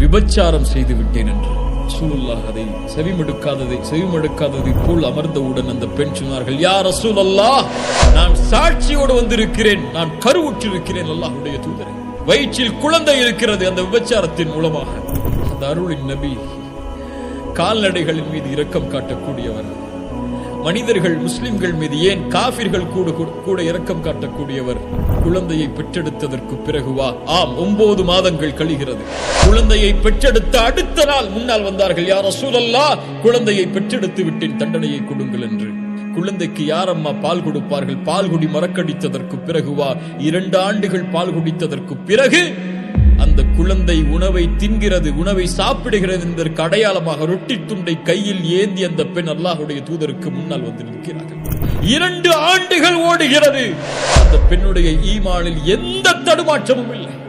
விபச்சாரம் செய்து விட்டேன் என்று. ரசூலுல்லாஹ் அதை செவிமடுக்காததை செவிமடுக்காததை போல் அமர்ந்தவுடன் அந்த பெண் சொன்னார்கள் யார் ரசூல் அல்லாஹ் நான் சாட்சியோடு வந்திருக்கிறேன் நான் கருவுற்றிருக்கிறேன் அல்லாஹுடைய தூதரை. வயிற்றில் குழந்தை இருக்கிறது அந்த விபச்சாரத்தின் மூலமாக. அந்த அருளின் நபி கால்நடைகளின் மீது இரக்கம் காட்டக்கூடியவர். மனிதர்கள் முஸ்லிம்கள் மீது ஏன் காபிர்கள் கூட கூட இரக்கம் காட்டக்கூடியவர்? குழந்தையை பெற்றெடுத்ததற்கு பிறகு வா. ஆம் ஒன்பது மாதங்கள் கழிகிறது. குழந்தையை பெற்றெடுத்த அடுத்த நாள் முன்னால் வந்தார்கள். யார் சூழல்லா குழந்தையை பெற்றெடுத்து விட்டேன். தண்டனையை கொடுங்கள் என்று. குழந்தைக்கு யார் அம்மா பால் கொடுப்பார்கள்? பால் குடி மறக்கடித்ததற்கு பிறகு வா. இரண்டு ஆண்டுகள் பால் குடித்ததற்கு பிறகு அந்த குழந்தை உணவை தின்கிறது உணவை சாப்பிடுகிறது என்பதற்கு அடையாளமாக ரொட்டி துண்டை கையில் ஏந்தி அந்த பெண் அல்லாஹுடைய தூதருக்கு முன்னால் வந்து நிற்கிறார்கள். இரண்டு ஆண்டுகள் ஓடுகிறது. அந்த பெண்ணுடைய ஈமானில் எந்த தடுமாற்றமும் இல்லை.